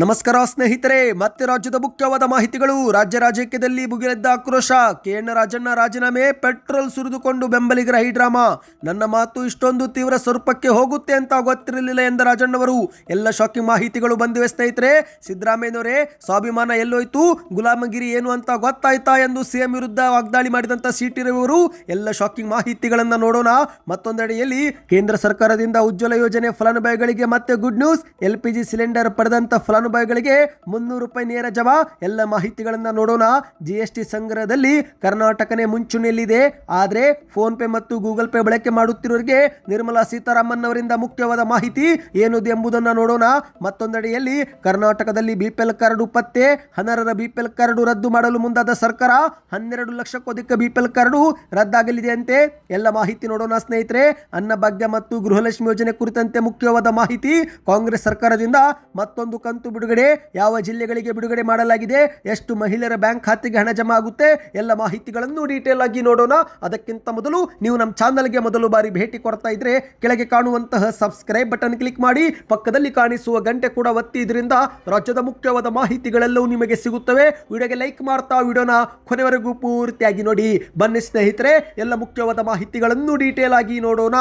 ನಮಸ್ಕಾರ ಸ್ನೇಹಿತರೆ, ಮತ್ತೆ ರಾಜ್ಯದ ಮುಖ್ಯವಾದ ಮಾಹಿತಿಗಳು. ರಾಜ್ಯ ರಾಜಕೀಯದಲ್ಲಿ ಮುಗಿಲೆದ್ದ ಆಕ್ರೋಶ. ಕೆಎನ್ ರಾಜಣ್ಣ ರಾಜೀನಾಮೆ, ಪೆಟ್ರೋಲ್ ಸುರಿದುಕೊಂಡು ಬೆಂಬಲಿಗರ ಹೈಡ್ರಾಮಾ. ನನ್ನ ಮಾತು ಇಷ್ಟೊಂದು ತೀವ್ರ ಸ್ವರೂಪಕ್ಕೆ ಹೋಗುತ್ತೆ ಅಂತ ಗೊತ್ತಿರಲಿಲ್ಲ ಎಂದ ರಾಜಣ್ಣವರು. ಎಲ್ಲ ಶಾಕಿಂಗ್ ಮಾಹಿತಿಗಳು ಬಂದಿವೆ ಸ್ನೇಹಿತರೆ. ಸಿದ್ದರಾಮಯ್ಯನವರೇ, ಸ್ವಾಭಿಮಾನ ಎಲ್ಲೋಯ್ತು. ಗುಲಾಮಗಿರಿ ಏನು ಅಂತ ಗೊತ್ತಾಯ್ತಾ ಎಂದು ಸಿಎಂ ವಿರುದ್ಧ ವಾಗ್ದಾಳಿ ಮಾಡಿದಂತ ಸಿಟಿ ರವಿಯವರು. ಎಲ್ಲ ಶಾಕಿಂಗ್ ಮಾಹಿತಿಗಳನ್ನ ನೋಡೋಣ. ಮತ್ತೊಂದೆಡೆಯಲ್ಲಿ ಕೇಂದ್ರ ಸರ್ಕಾರದಿಂದ ಉಜ್ವಲ ಯೋಜನೆ ಫಲಾನುಭವಿಗಳಿಗೆ ಮತ್ತೆ good news. L P G cylinder ಪಡೆದಂತ ಫಲಾನುಭವಿಗಳಿಗೆ ಮುನ್ನೂರು ರೂಪಾಯಿ ನೇರ ಜಮಾ ಎಲ್ಲ ಮಾಹಿತಿಗಳನ್ನ ನೋಡೋಣ. ಜಿ ಎಸ್ ಟಿ ಸಂಗ್ರಹದಲ್ಲಿ ಕರ್ನಾಟಕನೇ ಮುಂಚೂಣಿಯಲ್ಲಿದೆ. ಆದರೆ ಫೋನ್ ಪೇ ಮತ್ತು ಗೂಗಲ್ ಪೇ ಬಳಕೆ ಮಾಡುತ್ತಿರುವವರಿಗೆ ನಿರ್ಮಲಾ ಸೀತಾರಾಮನ್ ಅವರಿಂದ ಮುಖ್ಯವಾದ ಮಾಹಿತಿ ಏನಿದೆ ಎಂಬುದನ್ನು ನೋಡೋಣ. ಮತ್ತೊಂದೆಡೆಯಲ್ಲಿ ಕರ್ನಾಟಕದಲ್ಲಿ ಬಿಪಿಎಲ್ ಕಾರ್ಡು ಪತ್ತೆ ಹನರರ ಬಿಪಿಎಲ್ ಕಾರ್ಡು ರದ್ದು ಮಾಡಲು ಮುಂದಾದ ಸರ್ಕಾರ, ಹನ್ನೆರಡು ಲಕ್ಷಕ್ಕೂ ಅಧಿಕ ಬಿಪಿಎಲ್ ಕಾರ್ಡು ರದ್ದಾಗಲಿದೆ ಅಂತೆ. ಎಲ್ಲ ಮಾಹಿತಿ ನೋಡೋಣ ಸ್ನೇಹಿತರೆ. ಅನ್ನಭಾಗ್ಯ ಮತ್ತು ಗೃಹಲಕ್ಷ್ಮಿ ಯೋಜನೆ ಕುರಿತಂತೆ ಮುಖ್ಯವಾದ ಮಾಹಿತಿ ಕಾಂಗ್ರೆಸ್ ಸರ್ಕಾರದಿಂದ ಮತ್ತೊಂದು ಕಂತು ಬಿಡುಗಡೆ, ಯಾವ ಜಿಲ್ಲೆಗಳಿಗೆ ಬಿಡುಗಡೆ ಮಾಡಲಾಗಿದೆ, ಎಷ್ಟು ಮಹಿಳೆಯರ ಬ್ಯಾಂಕ್ ಖಾತೆಗೆ ಹಣ ಜಮಾ ಆಗುತ್ತೆ, ಎಲ್ಲ ಮಾಹಿತಿಗಳನ್ನು ಡೀಟೇಲ್ ಆಗಿ ನೋಡೋಣ. ಅದಕ್ಕಿಂತ ಮೊದಲು ನೀವು ನಮ್ಮ ಚಾನಲ್ಗೆ ಮೊದಲು ಬಾರಿ ಭೇಟಿ ಕೊಡ್ತಾ ಇದ್ರೆ ಕೆಳಗೆ ಕಾಣುವಂತಹ ಸಬ್ಸ್ಕ್ರೈಬ್ ಬಟನ್ ಕ್ಲಿಕ್ ಮಾಡಿ, ಪಕ್ಕದಲ್ಲಿ ಕಾಣಿಸುವ ಗಂಟೆ ಕೂಡ ಒತ್ತಿ ಇದರಿಂದ ರಾಜ್ಯದ ಮುಖ್ಯವಾದ ಮಾಹಿತಿಗಳೆಲ್ಲವೂ ನಿಮಗೆ ಸಿಗುತ್ತವೆ. ವಿಡಿಯೋಗೆ ಲೈಕ್ ಮಾಡ್ತಾ ವಿಡಿಯೋನ ಕೊನೆವರೆಗೂ ಪೂರ್ತಿಯಾಗಿ ನೋಡಿ. ಬನ್ನಿ ಸ್ನೇಹಿತರೆ, ಎಲ್ಲ ಮುಖ್ಯವಾದ ಮಾಹಿತಿಗಳನ್ನು ಡೀಟೇಲ್ ಆಗಿ ನೋಡೋಣ.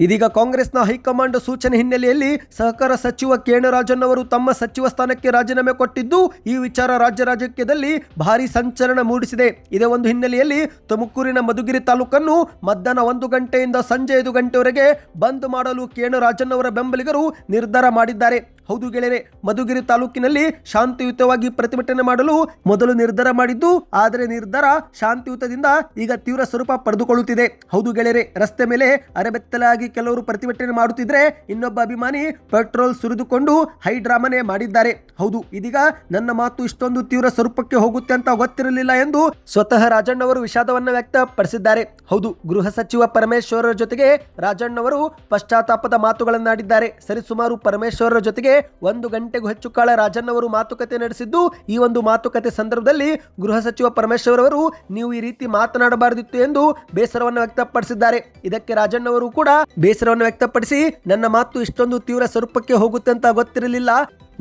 ಇದೀಗ ಕಾಂಗ್ರೆಸ್ನ ಹೈಕಮಾಂಡ್ ಸೂಚನೆ ಹಿನ್ನೆಲೆಯಲ್ಲಿ ಸಹಕಾರ ಸಚಿವ ಕೇಣರಾಜನ್ ಅವರು ತಮ್ಮ ಸಚಿವ ಸ್ಥಾನಕ್ಕೆ ರಾಜೀನಾಮೆ ಕೊಟ್ಟಿದ್ದು, ಈ ವಿಚಾರ ರಾಜ್ಯ ರಾಜಕೀಯದಲ್ಲಿ ಭಾರಿ ಸಂಚಲನ ಮೂಡಿಸಿದೆ. ಇದೇ ಒಂದು ಹಿನ್ನೆಲೆಯಲ್ಲಿ ತುಮಕೂರಿನ ಮಧುಗಿರಿ ತಾಲೂಕನ್ನು ಮಧ್ಯಾಹ್ನ ಒಂದು ಗಂಟೆಯಿಂದ ಸಂಜೆ ಐದು ಗಂಟೆವರೆಗೆ ಬಂದ್ ಮಾಡಲು ಕೇಣರಾಜನ್ ಅವರ ಬೆಂಬಲಿಗರು ನಿರ್ಧಾರ ಮಾಡಿದ್ದಾರೆ. ಹೌದು ಗೆಳೆಯರೆ, ಮಧುಗಿರಿ ತಾಲೂಕಿನಲ್ಲಿ ಶಾಂತಿಯುತವಾಗಿ ಪ್ರತಿಭಟನೆ ಮಾಡಲು ಮೊದಲು ನಿರ್ಧಾರ ಮಾಡಿದ್ದು, ಆದರೆ ನಿರ್ಧಾರ ಶಾಂತಿಯುತದಿಂದ ಈಗ ತೀವ್ರ ಸ್ವರೂಪ ಪಡೆದುಕೊಳ್ಳುತ್ತಿದೆ. ಹೌದು ಗೆಳೆಯರೆ, ರಸ್ತೆ ಮೇಲೆ ಅರೆಬೆತ್ತಲಾಗಿ ಕೆಲವರು ಪ್ರತಿಭಟನೆ ಮಾಡುತ್ತಿದ್ರೆ ಇನ್ನೊಬ್ಬ ಅಭಿಮಾನಿ ಪೆಟ್ರೋಲ್ ಸುರಿದುಕೊಂಡು ಹೈ ಡ್ರಾಮನೆ ಮಾಡಿದ್ದಾರೆ. ಹೌದು, ಇದೀಗ ನನ್ನ ಮಾತು ಇಷ್ಟೊಂದು ತೀವ್ರ ಸ್ವರೂಪಕ್ಕೆ ಹೋಗುತ್ತೆ ಅಂತ ಗೊತ್ತಿರಲಿಲ್ಲ ಎಂದು ಸ್ವತಃ ರಾಜಣ್ಣವರು ವಿಷಾದವನ್ನು ವ್ಯಕ್ತಪಡಿಸಿದ್ದಾರೆ. ಹೌದು, ಗೃಹ ಸಚಿವ ಪರಮೇಶ್ವರರ ಜೊತೆಗೆ ರಾಜಣ್ಣವರು ಪಶ್ಚಾತ್ತಾಪದ ಮಾತುಗಳನ್ನಾಡಿದ್ದಾರೆ. ಸರಿಸುಮಾರು ಪರಮೇಶ್ವರರ ಜೊತೆಗೆ ಒಂದು ಗಂಟೆಗೂ ಹೆಚ್ಚು ಕಾಲ ರಾಜಣ್ಣವರು ಮಾತುಕತೆ ನಡೆಸಿದ್ದು, ಈ ಒಂದು ಮಾತುಕತೆ ಸಂದರ್ಭದಲ್ಲಿ ಗೃಹ ಸಚಿವ ಪರಮೇಶ್ವರ್ ಅವರು ನೀವು ಈ ರೀತಿ ಮಾತನಾಡಬಾರದಿತ್ತು ಎಂದು ಬೇಸರವನ್ನು ವ್ಯಕ್ತಪಡಿಸಿದ್ದಾರೆ. ಇದಕ್ಕೆ ರಾಜಣ್ಣವರು ಕೂಡ ಬೇಸರವನ್ನು ವ್ಯಕ್ತಪಡಿಸಿ, ನನ್ನ ಮಾತು ಇಷ್ಟೊಂದು ತೀವ್ರ ಸ್ವರೂಪಕ್ಕೆ ಹೋಗುತ್ತೆ ಅಂತ ಗೊತ್ತಿರಲಿಲ್ಲ.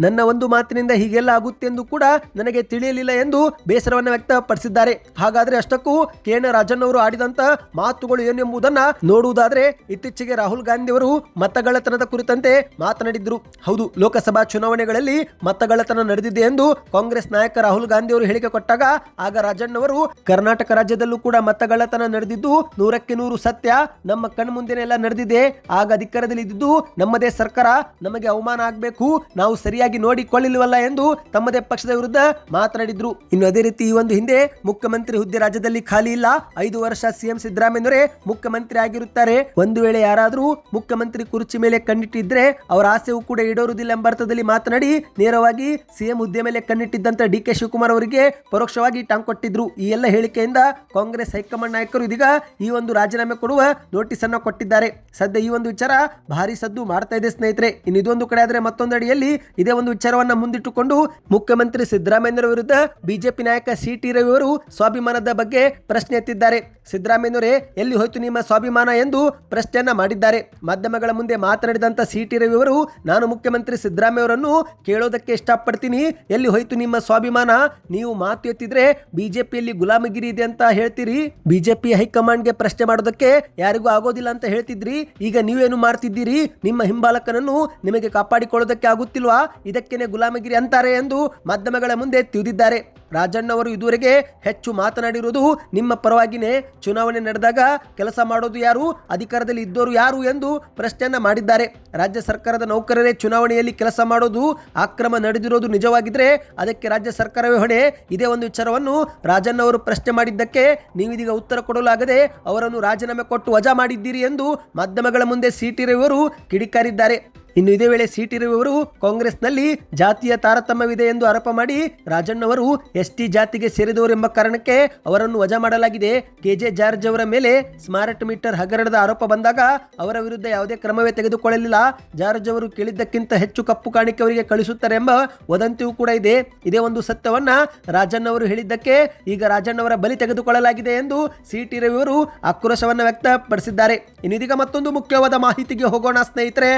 ನನ್ನ ಒಂದು ಮಾತಿನಿಂದ ಹೀಗೆಲ್ಲ ಆಗುತ್ತೆ ಎಂದು ಕೂಡ ನನಗೆ ತಿಳಿಯಲಿಲ್ಲ ಎಂದು ಬೇಸರವನ್ನು ವ್ಯಕ್ತಪಡಿಸಿದ್ದಾರೆ. ಹಾಗಾದ್ರೆ ಅಷ್ಟಕ್ಕೂ ಕೇಣ ರಾಜನ್ ಅವರು ಆಡಿದಂತ ಮಾತುಗಳು ಏನು ಎಂಬುದನ್ನ ನೋಡುವುದಾದ್ರೆ ಇತ್ತೀಚೆಗೆ ರಾಹುಲ್ ಗಾಂಧಿ ಅವರು ಮತಗಳತನದ ಕುರಿತಂತೆ ಮಾತನಾಡಿದ್ರು. ಹೌದು, ಲೋಕಸಭಾ ಚುನಾವಣೆಗಳಲ್ಲಿ ಮತಗಳತನ ನಡೆದಿದೆ ಎಂದು ಕಾಂಗ್ರೆಸ್ ನಾಯಕ ರಾಹುಲ್ ಗಾಂಧಿ ಅವರು ಹೇಳಿಕೆ ಕೊಟ್ಟಾಗ ಆಗ ರಾಜಣ್ಣ ಅವರು ಕರ್ನಾಟಕ ರಾಜ್ಯದಲ್ಲೂ ಕೂಡ ಮತಗಳತನ ನಡೆದಿದ್ದು ನೂರಕ್ಕೆ ನೂರು ಸತ್ಯ ನಮ್ಮ ಕಣ್ಮುಂದೆನೆಲ್ಲ ನಡೆದಿದೆ. ಆಗ ಅಧಿಕಾರದಲ್ಲಿ ಇದ್ದಿದ್ದು ನಮ್ಮದೇ ಸರ್ಕಾರ, ನಮಗೆ ಅವಮಾನ ಆಗಬೇಕು, ನಾವು ಸರಿಯಾಗಿ ನೋಡಿಕೊಳ್ಳಿಲ್ವಲ್ಲ ಎಂದು ತಮ್ಮದೇ ಪಕ್ಷದ ವಿರುದ್ಧ ಮಾತನಾಡಿದ್ರು. ಇನ್ನು ಅದೇ ರೀತಿ ಈ ಒಂದು ಹಿಂದೆ ಮುಖ್ಯಮಂತ್ರಿ ಹುದ್ದೆ ರಾಜ್ಯದಲ್ಲಿ ಖಾಲಿ ಇಲ್ಲ. ಐದು ವರ್ಷ ಸಿಎಂ ಸಿದ್ದರಾಮಯ್ಯನವರೇ ಮುಖ್ಯಮಂತ್ರಿ ಆಗಿರುತ್ತಾರೆ. ಒಂದು ವೇಳೆ ಯಾರಾದರೂ ಮುಖ್ಯಮಂತ್ರಿ ಕುರ್ಚಿ ಮೇಲೆ ಕಣ್ಣಿಟ್ಟಿದ್ರೆ ಅವರ ಆಸೆಯೂ ಕೂಡ ಈಡೇರುವುದಿಲ್ಲ ಎಂಬ ಅರ್ಥದಲ್ಲಿ ಮಾತನಾಡಿ ನೇರವಾಗಿ ಸಿಎಂ ಹುದ್ದೆ ಮೇಲೆ ಕಣ್ಣಿಟ್ಟಿದ್ದಂತ ಡಿ ಕೆ ಶಿವಕುಮಾರ್ ಅವರಿಗೆ ಪರೋಕ್ಷವಾಗಿ ಟಾಂಗ್ ಕೊಟ್ಟಿದ್ರು. ಈ ಎಲ್ಲ ಹೇಳಿಕೆಯಿಂದ ಕಾಂಗ್ರೆಸ್ ಹೈಕಮಾಂಡ್ ನಾಯಕರು ಇದೀಗ ಈ ಒಂದು ರಾಜೀನಾಮೆ ಕೊಡುವ ನೋಟಿಸ್ ಅನ್ನ ಕೊಟ್ಟಿದ್ದಾರೆ. ಸದ್ಯ ಈ ಒಂದು ವಿಚಾರ ಭಾರಿ ಸದ್ದು ಮಾಡ್ತಾ ಇದೆ ಸ್ನೇಹಿತರೆ. ಇನ್ನು ಇದೊಂದು ಕಡೆ ಆದ್ರೆ ಮತ್ತೊಂದೆಡೆಯಲ್ಲಿ ಇದೇ ಒಂದು ವಿಚಾರವನ್ನ ಮುಂದಿಟ್ಟುಕೊಂಡು ಮುಖ್ಯಮಂತ್ರಿ ಸಿದ್ದರಾಮಯ್ಯರ ವಿರುದ್ಧ ಬಿಜೆಪಿ ನಾಯಕ ಸಿ ಟಿ ರವಿ ಅವರು ಸ್ವಾಭಿಮಾನದ ಬಗ್ಗೆ ಪ್ರಶ್ನೆ ಎತ್ತಿದ್ದಾರೆ. ಸಿದ್ದರಾಮಯ್ಯನವರೇ, ಎಲ್ಲಿ ಹೋಯ್ತು ನಿಮ್ಮ ಸ್ವಾಭಿಮಾನ ಎಂದು ಪ್ರಶ್ನೆಯನ್ನ ಮಾಡಿದ್ದಾರೆ. ಮಾಧ್ಯಮಗಳ ಮುಂದೆ ಮಾತನಾಡಿದಂತ ಸಿ ಟಿ ರವಿ ಅವರು, ನಾನು ಮುಖ್ಯಮಂತ್ರಿ ಸಿದ್ದರಾಮಯ್ಯ ಅವರನ್ನು ಕೇಳೋದಕ್ಕೆ ಇಷ್ಟಪಡ್ತೀನಿ. ಎಲ್ಲಿ ಹೋಯ್ತು ನಿಮ್ಮ ಸ್ವಾಭಿಮಾನ? ನೀವು ಮಾತು ಎತ್ತಿದ್ರೆ ಬಿಜೆಪಿಯಲ್ಲಿ ಗುಲಾಮಗಿರಿ ಇದೆ ಅಂತ ಹೇಳ್ತೀರಿ. ಬಿಜೆಪಿ ಹೈಕಮಾಂಡ್ಗೆ ಪ್ರಶ್ನೆ ಮಾಡೋದಕ್ಕೆ ಯಾರಿಗೂ ಆಗೋದಿಲ್ಲ ಅಂತ ಹೇಳ್ತಿದ್ರಿ. ಈಗ ನೀವೇನು ಮಾಡ್ತಿದ್ದೀರಿ? ನಿಮ್ಮ ಹಿಂಬಾಲಕನನ್ನು ನಿಮಗೆ ಕಾಪಾಡಿಕೊಳ್ಳೋದಕ್ಕೆ ಆಗುತ್ತಿಲ್ವಾ? ಇದಕ್ಕೇನೆ ಗುಲಾಮಗಿರಿ ಅಂತಾರೆ ಎಂದು ಮಾಧ್ಯಮಗಳ ಮುಂದೆ ತಿಳಿದಿದ್ದಾರೆ ರಾಜಣ್ಣವರು ಇದುವರೆಗೆ ಹೆಚ್ಚು ಮಾತನಾಡಿರುವುದು ನಿಮ್ಮ ಪರವಾಗಿನೇ. ಚುನಾವಣೆ ನಡೆದಾಗ ಕೆಲಸ ಮಾಡೋದು ಯಾರು, ಅಧಿಕಾರದಲ್ಲಿ ಇದ್ದವರು ಯಾರು ಎಂದು ಪ್ರಶ್ನೆಯನ್ನ ಮಾಡಿದ್ದಾರೆ. ರಾಜ್ಯ ಸರ್ಕಾರದ ನೌಕರರೇ ಚುನಾವಣೆಯಲ್ಲಿ ಕೆಲಸ ಮಾಡೋದು, ಅಕ್ರಮ ನಡೆದಿರೋದು ನಿಜವಾಗಿದ್ರೆ ಅದಕ್ಕೆ ರಾಜ್ಯ ಸರ್ಕಾರವೇ ಹೊಣೆ. ಇದೇ ಒಂದು ವಿಚಾರವನ್ನು ರಾಜಣ್ಣವರು ಪ್ರಶ್ನೆ ಮಾಡಿದ್ದಕ್ಕೆ ನೀವಿದೀಗ ಉತ್ತರ ಕೊಡಲಾಗದೆ ಅವರನ್ನು ರಾಜೀನಾಮೆ ಕೊಟ್ಟು ವಜಾ ಮಾಡಿದ್ದೀರಿ ಎಂದು ಮಾಧ್ಯಮಗಳ ಮುಂದೆ ಸಿಟಿ ರವಿಯವರು ಕಿಡಿಕಾರಿದ್ದಾರೆ. ಇನ್ನು ಇದೇ ವೇಳೆ ಸಿಟಿ ರವಿ ಅವರು ಕಾಂಗ್ರೆಸ್ನಲ್ಲಿ ಜಾತಿಯ ತಾರತಮ್ಯವಿದೆ ಎಂದು ಆರೋಪ ಮಾಡಿ ರಾಜಣ್ಣವರು ಎಸ್ ಟಿ ಜಾತಿಗೆ ಸೇರಿದವರು ಎಂಬ ಕಾರಣಕ್ಕೆ ಅವರನ್ನು ವಜಾ ಮಾಡಲಾಗಿದೆ. ಕೆಜೆ ಜಾರ್ಜ್ ಅವರ ಮೇಲೆ ಸ್ಮಾರ್ಟ್ ಮೀಟರ್ ಹಗರಣದ ಆರೋಪ ಬಂದಾಗ ಅವರ ವಿರುದ್ಧ ಯಾವುದೇ ಕ್ರಮವೇ ತೆಗೆದುಕೊಳ್ಳಲಿಲ್ಲ. ಜಾರ್ಜ್ ಅವರು ಕೇಳಿದ್ದಕ್ಕಿಂತ ಹೆಚ್ಚು ಕಪ್ಪು ಕಾಣಿಕೆ ಅವರಿಗೆ ಕಳಿಸುತ್ತಾರೆ ಎಂಬ ವದಂತಿಯೂ ಕೂಡ ಇದೆ. ಇದೇ ಒಂದು ಸತ್ಯವನ್ನ ರಾಜಣ್ಣ ಅವರು ಹೇಳಿದ್ದಕ್ಕೆ ಈಗ ರಾಜಣ್ಣವರ ಬಲಿ ತೆಗೆದುಕೊಳ್ಳಲಾಗಿದೆ ಎಂದು ಸಿಟಿ ರವಿ ಅವರು ಆಕ್ರೋಶವನ್ನು ವ್ಯಕ್ತಪಡಿಸಿದ್ದಾರೆ. ಇನ್ನಿದೀಗ ಮತ್ತೊಂದು ಮುಖ್ಯವಾದ ಮಾಹಿತಿಗೆ ಹೋಗೋಣ ಸ್ನೇಹಿತರೆ.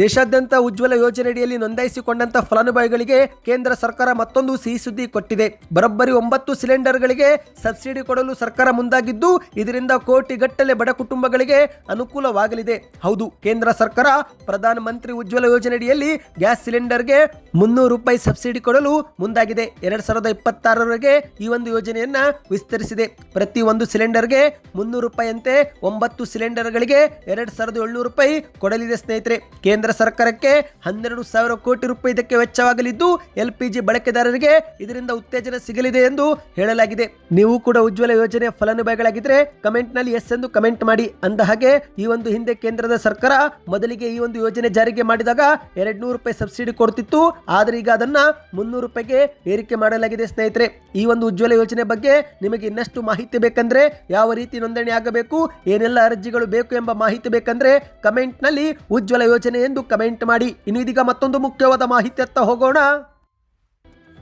ದೇಶಾದ್ಯಂತ ಉಜ್ವಲ ಯೋಜನೆಯಡಿಯಲ್ಲಿ ನೋಂದಾಯಿಸಿಕೊಂಡಂತ ಫಲಾನುಭವಿಗಳಿಗೆ ಕೇಂದ್ರ ಸರ್ಕಾರ ಮತ್ತೊಂದು ಸಿಹಿ ಸುದ್ದಿ ಕೊಟ್ಟಿದೆ. ಬರೋಬ್ಬರಿ ಒಂಬತ್ತು ಸಿಲಿಂಡರ್ಗಳಿಗೆ ಸಬ್ಸಿಡಿ ಕೊಡಲು ಸರ್ಕಾರ ಮುಂದಾಗಿದ್ದು, ಇದರಿಂದ ಕೋಟಿಗಟ್ಟಲೆ ಬಡ ಕುಟುಂಬಗಳಿಗೆ ಅನುಕೂಲವಾಗಲಿದೆ. ಹೌದು, ಕೇಂದ್ರ ಸರ್ಕಾರ ಪ್ರಧಾನ ಮಂತ್ರಿ ಉಜ್ವಲ ಯೋಜನೆಯಡಿಯಲ್ಲಿ ಗ್ಯಾಸ್ ಸಿಲಿಂಡರ್ಗೆ ಮುನ್ನೂರು ರೂಪಾಯಿ ಸಬ್ಸಿಡಿ ಕೊಡಲು ಮುಂದಾಗಿದೆ. ಎರಡ್ ಸಾವಿರದ ಇಪ್ಪತ್ತಾರರವರೆಗೆ ಈ ಒಂದು ಯೋಜನೆಯನ್ನ ವಿಸ್ತರಿಸಿದೆ. ಪ್ರತಿ ಒಂದು ಸಿಲಿಂಡರ್ಗೆ ಮುನ್ನೂರು ರೂಪಾಯಿಯಂತೆ ಒಂಬತ್ತು ಸಿಲಿಂಡರ್ಗಳಿಗೆ ಎರಡ್ ಸಾವಿರದ ಏಳ್ನೂರು ರೂಪಾಯಿ ಕೊಡಲಿದೆ ಸ್ನೇಹಿತರೆ. ಕೇಂದ್ರ ಸರ್ಕಾರಕ್ಕೆ ಹನ್ನೆರಡು ಸಾವಿರ ಕೋಟಿ ರೂಪಾಯಿ ಇದಕ್ಕೆ ವೆಚ್ಚವಾಗಲಿದ್ದು ಎಲ್ ಪಿ ಜಿ ಬಳಕೆದಾರರಿಗೆ ಇದರಿಂದ ಉತ್ತೇಜನ ಸಿಗಲಿದೆ ಎಂದು ಹೇಳಲಾಗಿದೆ. ನೀವು ಕೂಡ ಉಜ್ವಲ ಯೋಜನೆ ಫಲಾನುಭವಿಗಳಾಗಿದ್ರೆ ಕಮೆಂಟ್ನಲ್ಲಿ ಎಸ್ ಎಂದು ಕಮೆಂಟ್ ಮಾಡಿ. ಅಂದ ಹಾಗೆ, ಈ ಒಂದು ಹಿಂದೆ ಕೇಂದ್ರದ ಸರ್ಕಾರ ಮೊದಲಿಗೆ ಈ ಒಂದು ಯೋಜನೆ ಜಾರಿಗೆ ಮಾಡಿದಾಗ ಎರಡ್ ನೂರು ರೂಪಾಯಿ ಸಬ್ಸಿಡಿ ಕೊಡ್ತಿತ್ತು. ಆದರೆ ಈಗ ಅದನ್ನ ಮುನ್ನೂರು ರೂಪಾಯಿಗೆ ಏರಿಕೆ ಮಾಡಲಾಗಿದೆ ಸ್ನೇಹಿತರೆ. ಈ ಒಂದು ಉಜ್ವಲ ಯೋಜನೆ ಬಗ್ಗೆ ನಿಮಗೆ ಇನ್ನಷ್ಟು ಮಾಹಿತಿ ಬೇಕಂದ್ರೆ ಯಾವ ರೀತಿ ನೋಂದಣಿ ಆಗಬೇಕು, ಏನೆಲ್ಲ ಅರ್ಜಿಗಳು ಬೇಕು ಎಂಬ ಮಾಹಿತಿ ಬೇಕಂದ್ರೆ ಕಮೆಂಟ್ನಲ್ಲಿ ಉಜ್ವಲ ಯೋಜನೆ ಎಂದು ಕಮೆಂಟ್ ಮಾಡಿ. ಇನ್ನು ಇದೀಗ ಮತ್ತೊಂದು ಮುಖ್ಯವಾದ ಮಾಹಿತಿಯತ್ತ ಹೋಗೋಣ.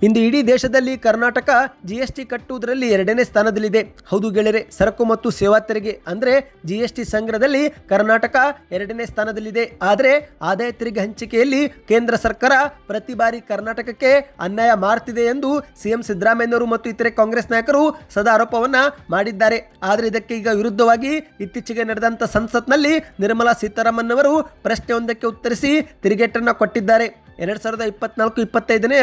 ಇಂದು ಇಡೀ ದೇಶದಲ್ಲಿ ಕರ್ನಾಟಕ ಜಿಎಸ್ಟಿ ಕಟ್ಟುವುದರಲ್ಲಿ ಎರಡನೇ ಸ್ಥಾನದಲ್ಲಿದೆ. ಹೌದು ಗೆಳೆಯರೆ, ಸರಕು ಮತ್ತು ಸೇವಾ ತೆರಿಗೆ ಅಂದ್ರೆ ಜಿಎಸ್ಟಿ ಸಂಗ್ರಹದಲ್ಲಿ ಕರ್ನಾಟಕ ಎರಡನೇ ಸ್ಥಾನದಲ್ಲಿದೆ. ಆದರೆ ಆದಾಯ ತೆರಿಗೆ ಹಂಚಿಕೆಯಲ್ಲಿ ಕೇಂದ್ರ ಸರ್ಕಾರ ಪ್ರತಿ ಬಾರಿ ಕರ್ನಾಟಕಕ್ಕೆ ಅನ್ಯಾಯ ಮಾಡ್ತಿದೆ ಎಂದು ಸಿಎಂ ಸಿದ್ದರಾಮಯ್ಯನವರು ಮತ್ತು ಇತರೆ ಕಾಂಗ್ರೆಸ್ ನಾಯಕರು ಸದಾ ಆರೋಪವನ್ನ ಮಾಡಿದ್ದಾರೆ. ಆದರೆ ಇದಕ್ಕೆ ಈಗ ವಿರುದ್ಧವಾಗಿ ಇತ್ತೀಚೆಗೆ ನಡೆದಂತ ಸಂಸತ್ನಲ್ಲಿ ನಿರ್ಮಲಾ ಸೀತಾರಾಮನ್ ಅವರು ಪ್ರಶ್ನೆಯೊಂದಕ್ಕೆ ಉತ್ತರಿಸಿ ತಿರುಗೇಟನ್ನು ಕೊಟ್ಟಿದ್ದಾರೆ. ಎರಡ್ ಸಾವಿರದ ಇಪ್ಪತ್ನಾಲ್ಕು ಇಪ್ಪತ್ತೈದನೇ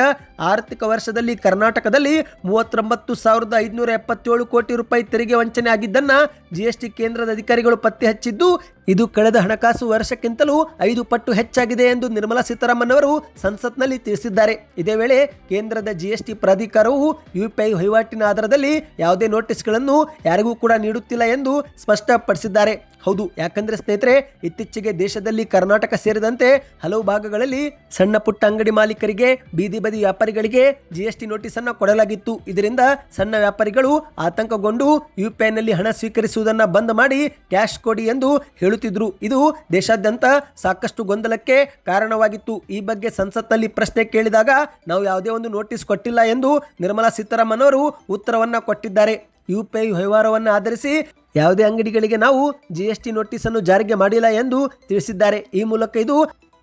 ಆರ್ಥಿಕ ವರ್ಷದಲ್ಲಿ ಕರ್ನಾಟಕದಲ್ಲಿ ಮೂವತ್ತೊಂಬತ್ತು ಸಾವಿರದ ಐದುನೂರ ಎಪ್ಪತ್ತೇಳು ಕೋಟಿ ರೂಪಾಯಿ ತೆರಿಗೆ ವಂಚನೆ ಆಗಿದ್ದನ್ನ ಜಿಎಸ್ಟಿ ಕೇಂದ್ರದ ಅಧಿಕಾರಿಗಳು ಪತ್ತೆ ಹಚ್ಚಿದ್ದು ಇದು ಕಳೆದ ಹಣಕಾಸು ವರ್ಷಕ್ಕಿಂತಲೂ ಐದು ಪಟ್ಟು ಹೆಚ್ಚಾಗಿದೆ ಎಂದು ನಿರ್ಮಲಾ ಸೀತಾರಾಮನ್ ಅವರು ಸಂಸತ್ನಲ್ಲಿ ತಿಳಿಸಿದ್ದಾರೆ. ಇದೇ ವೇಳೆ ಕೇಂದ್ರದ ಜಿಎಸ್ಟಿ ಪ್ರಾಧಿಕಾರವು ಯುಪಿಐ ವಹಿವಾಟಿನ ಆಧಾರದಲ್ಲಿ ಯಾವುದೇ ನೋಟಿಸ್ಗಳನ್ನು ಯಾರಿಗೂ ಕೂಡ ನೀಡುತ್ತಿಲ್ಲ ಎಂದು ಸ್ಪಷ್ಟಪಡಿಸಿದ್ದಾರೆ. ಹೌದು, ಯಾಕಂದ್ರೆ ಸ್ನೇಹಿತರೆ, ಇತ್ತೀಚೆಗೆ ದೇಶದಲ್ಲಿ ಕರ್ನಾಟಕ ಸೇರಿದಂತೆ ಹಲವು ಭಾಗಗಳಲ್ಲಿ ಸಣ್ಣ ಪುಟ್ಟ ಅಂಗಡಿ ಮಾಲೀಕರಿಗೆ, ಬೀದಿ ಬದಿ ವ್ಯಾಪಾರಿಗಳಿಗೆ ಜಿಎಸ್ಟಿ ನೋಟಿಸ್ ಅನ್ನು ಕೊಡಲಾಗಿತ್ತು. ಇದರಿಂದ ಸಣ್ಣ ವ್ಯಾಪಾರಿಗಳು ಆತಂಕಗೊಂಡು ಯುಪಿಐನಲ್ಲಿ ಹಣ ಸ್ವೀಕರಿಸುವುದನ್ನು ಬಂದ್ ಮಾಡಿ ಕ್ಯಾಶ್ ಕೊಡಿ ಎಂದು ಹೇಳುತ್ತಿದ್ರು ಇದು ದೇಶಾದ್ಯಂತ ಸಾಕಷ್ಟು ಗೊಂದಲಕ್ಕೆ ಕಾರಣವಾಗಿತ್ತು. ಈ ಬಗ್ಗೆ ಸಂಸತ್ನಲ್ಲಿ ಪ್ರಶ್ನೆ ಕೇಳಿದಾಗ ನಾವು ಯಾವುದೇ ಒಂದು ನೋಟಿಸ್ ಕೊಟ್ಟಿಲ್ಲ ಎಂದು ನಿರ್ಮಲಾ ಸೀತಾರಾಮನ್ ಅವರು ಉತ್ತರವನ್ನು ಕೊಟ್ಟಿದ್ದಾರೆ. ಯುಪಿಐ ವ್ಯವಹಾರವನ್ನು ಆಧರಿಸಿ ಯಾವುದೇ ಅಂಗಡಿಗಳಿಗೆ ನಾವು ಜಿಎಸ್ಟಿ ನೋಟಿಸ್ ಅನ್ನು ಜಾರಿಗೆ ಮಾಡಿಲ್ಲ ಎಂದು ತಿಳಿಸಿದ್ದಾರೆ. ಈ ಮೂಲಕ ಇದು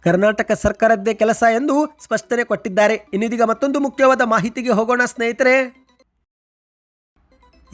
ಕರ್ನಾಟಕ ಸರ್ಕಾರದ್ದೇ ಕೆಲಸ ಎಂದು ಸ್ಪಷ್ಟನೆ ಕೊಟ್ಟಿದ್ದಾರೆ. ಇನ್ನಿದೀಗ ಮತ್ತೊಂದು ಮುಖ್ಯವಾದ ಮಾಹಿತಿಗೆ ಹೋಗೋಣ ಸ್ನೇಹಿತರೆ.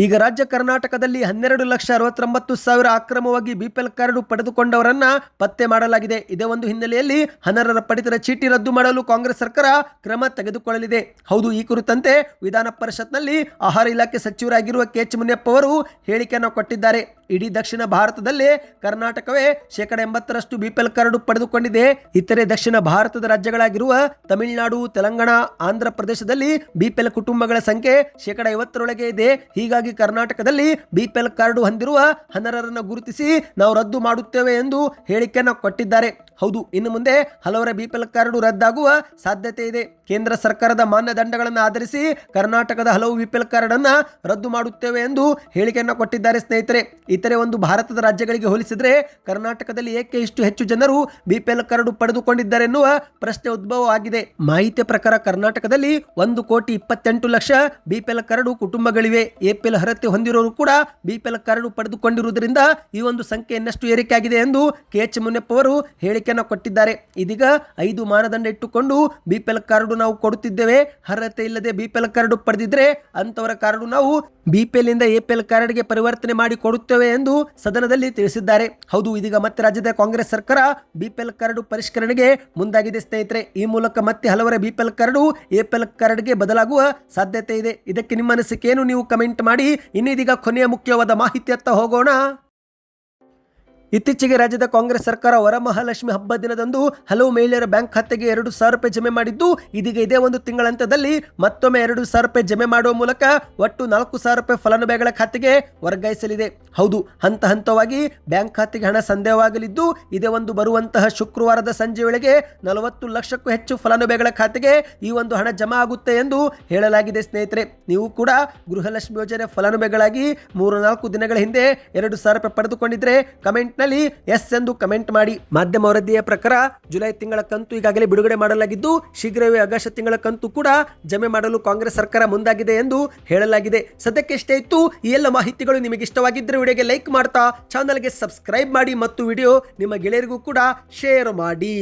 ಈಗ ರಾಜ್ಯ ಕರ್ನಾಟಕದಲ್ಲಿ ಹನ್ನೆರಡು ಲಕ್ಷ ಅರವತ್ತೊಂಬತ್ತು ಸಾವಿರ ಅಕ್ರಮವಾಗಿ ಬಿಪಿಎಲ್ ಕಾರ್ಡ್ ಪಡೆದುಕೊಂಡವರನ್ನ ಪತ್ತೆ ಮಾಡಲಾಗಿದೆ. ಇದೇ ಒಂದು ಹಿನ್ನೆಲೆಯಲ್ಲಿ ಅನರ್ಹರ ಪಡಿತರ ಚೀಟಿ ರದ್ದು ಮಾಡಲು ಕಾಂಗ್ರೆಸ್ ಸರ್ಕಾರ ಕ್ರಮ ತೆಗೆದುಕೊಳ್ಳಲಿದೆ. ಹೌದು, ಈ ಕುರಿತಂತೆ ವಿಧಾನ ಪರಿಷತ್ನಲ್ಲಿ ಆಹಾರ ಇಲಾಖೆ ಸಚಿವರಾಗಿರುವ ಕೆ ಎಚ್ ಮುನಿಯಪ್ಪ ಅವರು ಹೇಳಿಕೆಯನ್ನು ಕೊಟ್ಟಿದ್ದಾರೆ. ಇಡೀ ದಕ್ಷಿಣ ಭಾರತದಲ್ಲೇ ಕರ್ನಾಟಕವೇ ಶೇಕಡ ಎಂಬತ್ತರಷ್ಟು ಬಿಪಿಎಲ್ ಕಾರ್ಡ್ ಪಡೆದುಕೊಂಡಿದೆ. ಇತರೆ ದಕ್ಷಿಣ ಭಾರತದ ರಾಜ್ಯಗಳಾಗಿರುವ ತಮಿಳುನಾಡು, ತೆಲಂಗಾಣ, ಆಂಧ್ರ ಪ್ರದೇಶದಲ್ಲಿ ಬಿಪಿಎಲ್ ಕುಟುಂಬಗಳ ಸಂಖ್ಯೆ ಶೇಕಡ ಐವತ್ತರೊಳಗೆ ಇದೆ. ಹೀಗಾಗಿ ಕರ್ನಾಟಕದಲ್ಲಿ ಬಿಪಿಎಲ್ ಕಾರ್ಡ್ ಹೊಂದಿರುವ ಅನರ್ಹರನ್ನು ಗುರುತಿಸಿ ನಾವು ರದ್ದು ಮಾಡುತ್ತೇವೆ ಎಂದು ಹೇಳಿಕೆಯನ್ನು ಕೊಟ್ಟಿದ್ದಾರೆ. ಹೌದು, ಇನ್ನು ಮುಂದೆ ಹಲವರ ಬಿಪಿಎಲ್ ಕಾರ್ಡ್ ರದ್ದಾಗುವ ಸಾಧ್ಯತೆ ಇದೆ. ಕೇಂದ್ರ ಸರ್ಕಾರದ ಮಾನದಂಡಗಳನ್ನು ಆಧರಿಸಿ ಕರ್ನಾಟಕದ ಹಲವು ಬಿಪಿಎಲ್ ಕಾರ್ಡ್ ಅನ್ನ ರದ್ದು ಮಾಡುತ್ತೇವೆ ಎಂದು ಹೇಳಿಕೆಯನ್ನು ಕೊಟ್ಟಿದ್ದಾರೆ ಸ್ನೇಹಿತರೆ. ಇತರೆ ಒಂದು ಭಾರತದ ರಾಜ್ಯಗಳಿಗೆ ಹೋಲಿಸಿದರೆ ಕರ್ನಾಟಕದಲ್ಲಿ ಏಕೆ ಇಷ್ಟು ಹೆಚ್ಚು ಜನರು ಬಿಪಿಎಲ್ ಕಾರ್ಡು ಪಡೆದುಕೊಂಡಿದ್ದಾರೆ ಎನ್ನುವ ಪ್ರಶ್ನೆ ಉದ್ಭವವಾಗಿದೆ ಮಾಹಿತಿ ಪ್ರಕಾರ ಕರ್ನಾಟಕದಲ್ಲಿ ಒಂದು ಕೋಟಿ ಇಪ್ಪತ್ತೆಂಟು ಲಕ್ಷ ಬಿಪಿಎಲ್ ಕಾರ್ಡು ಕುಟುಂಬಗಳಿವೆ. ಎಪಿಎಲ್ ಅರ್ಹತೆ ಹೊಂದಿರೋರು ಕೂಡ ಬಿಪಿಎಲ್ ಕಾರ್ಡು ಪಡೆದುಕೊಂಡಿರುವುದರಿಂದ ಈ ಒಂದು ಸಂಖ್ಯೆ ಇನ್ನಷ್ಟು ಏರಿಕೆಯಾಗಿದೆ ಎಂದು ಕೆ ಎಚ್ ಮುನಿಯಪ್ಪ ಅವರು ಹೇಳಿಕೆಯನ್ನು ಕೊಟ್ಟಿದ್ದಾರೆ. ಇದೀಗ ಐದು ಮಾನದಂಡ ಇಟ್ಟುಕೊಂಡು ಬಿಪಿಎಲ್ ಕಾರ್ಡು ನಾವು ಕೊಡುತ್ತಿದ್ದೇವೆ. ಅರ್ಹತೆ ಇಲ್ಲದೆ ಬಿಪಿಎಲ್ ಕಾರ್ಡು ಪಡೆದಿದ್ರೆ ಅಂತವರ ಕಾರ್ಡು ನಾವು ಬಿಪಿಎಲ್ ಇಂದ ಎಪಿಎಲ್ ಕಾರ್ಡ್ಗೆ ಪರಿವರ್ತನೆ ಮಾಡಿ ಕೊಡುತ್ತೇವೆ ಎಂದು ಸದನದಲ್ಲಿ ತಿಳಿಸಿದ್ದಾರೆ. ಹೌದು, ಇದೀಗ ಮತ್ತೆ ರಾಜ್ಯದ ಕಾಂಗ್ರೆಸ್ ಸರ್ಕಾರ ಬಿಪಿಎಲ್ ಕಾರ್ಡ್ ಪರಿಷ್ಕರಣೆಗೆ ಮುಂದಾಗಿದೆ ಸ್ನೇಹಿತರೆ. ಈ ಮೂಲಕ ಮತ್ತೆ ಹಲವರ ಬಿಪಿಎಲ್ ಕಾರ್ಡ್ ಎಪಿಎಲ್ ಕಾರ್ಡ್ಗೆ ಬದಲಾಗುವ ಸಾಧ್ಯತೆ ಇದೆ. ಇದಕ್ಕೆ ನಿಮ್ಮ ಅನಿಸಿಕೆಯನ್ನು ನೀವು ಕಮೆಂಟ್ ಮಾಡಿ. ಇನ್ನಿದೀಗ ಕೊನೆಯ ಮುಖ್ಯವಾದ ಮಾಹಿತಿಯತ್ತ ಹೋಗೋಣ. ಇತ್ತೀಚೆಗೆ ರಾಜ್ಯದ ಕಾಂಗ್ರೆಸ್ ಸರ್ಕಾರ ವರಮಹಾಲಕ್ಷ್ಮಿ ಹಬ್ಬ ದಿನದಂದು ಹಲವು ಮಹಿಳೆಯರ ಬ್ಯಾಂಕ್ ಖಾತೆಗೆ ಎರಡು ಸಾವಿರ ರೂಪಾಯಿ ಜಮೆ ಮಾಡಿದ್ದು, ಇದೀಗ ಇದೇ ಒಂದು ತಿಂಗಳ ಹಂತದಲ್ಲಿ ಮತ್ತೊಮ್ಮೆ ಎರಡು ಸಾವಿರ ರೂಪಾಯಿ ಜಮೆ ಮಾಡುವ ಮೂಲಕ ಒಟ್ಟು ನಾಲ್ಕು ಸಾವಿರ ರೂಪಾಯಿ ಫಲಾನುಭವಿಗಳ ಖಾತೆಗೆ ವರ್ಗಾಯಿಸಲಿದೆ. ಹೌದು, ಹಂತ ಹಂತವಾಗಿ ಬ್ಯಾಂಕ್ ಖಾತೆಗೆ ಹಣ ಸಂದೇಹವಾಗಲಿದ್ದು, ಇದೇ ಒಂದು ಬರುವಂತಹ ಶುಕ್ರವಾರದ ಸಂಜೆ ವೇಳೆಗೆ ನಲವತ್ತು ಲಕ್ಷಕ್ಕೂ ಹೆಚ್ಚು ಫಲಾನುಭವಿಗಳ ಖಾತೆಗೆ ಈ ಒಂದು ಹಣ ಜಮಾ ಆಗುತ್ತೆ ಎಂದು ಹೇಳಲಾಗಿದೆ ಸ್ನೇಹಿತರೆ. ನೀವು ಕೂಡ ಗೃಹಲಕ್ಷ್ಮಿ ಯೋಜನೆ ಫಲಾನುಭವಿಗಳಾಗಿ ಮೂರು ನಾಲ್ಕು ದಿನಗಳ ಹಿಂದೆ ಎರಡು ಸಾವಿರ ರೂಪಾಯಿ ಪಡೆದುಕೊಂಡಿದ್ರೆ ಕಮೆಂಟ್ನಲ್ಲಿ ಎಸ್ ಎಂದು ಕಮೆಂಟ್ ಮಾಡಿ. ಮಾಧ್ಯಮ ವರದಿಯ ಪ್ರಕಾರ ಜುಲೈ ತಿಂಗಳ ಕಂತು ಈಗಾಗಲೇ ಬಿಡುಗಡೆ ಮಾಡಲಾಗಿದ್ದು, ಶೀಘ್ರವೇ ಆಗಸ್ಟ್ ತಿಂಗಳ ಕಂತು ಕೂಡ ಜಮೆ ಮಾಡಲು ಕಾಂಗ್ರೆಸ್ ಸರ್ಕಾರ ಮುಂದಾಗಿದೆ ಎಂದು ಹೇಳಲಾಗಿದೆ. ಸದ್ಯಕ್ಕೆ ಇಷ್ಟೇ ಇತ್ತು, ಈ ಎಲ್ಲ ಮಾಹಿತಿಗಳು ನಿಮಗೆ ಇಷ್ಟವಾಗಿದ್ದರೆ ವಿಡಿಯೋಗೆ ಲೈಕ್ ಮಾಡ್ತಾ, ಚಾನಲ್ಗೆ ಸಬ್ಸ್ಕ್ರೈಬ್ ಮಾಡಿ ಮತ್ತು ವಿಡಿಯೋ ನಿಮ್ಮ ಗೆಳೆಯರಿಗೂ ಕೂಡ ಶೇರ್ ಮಾಡಿ.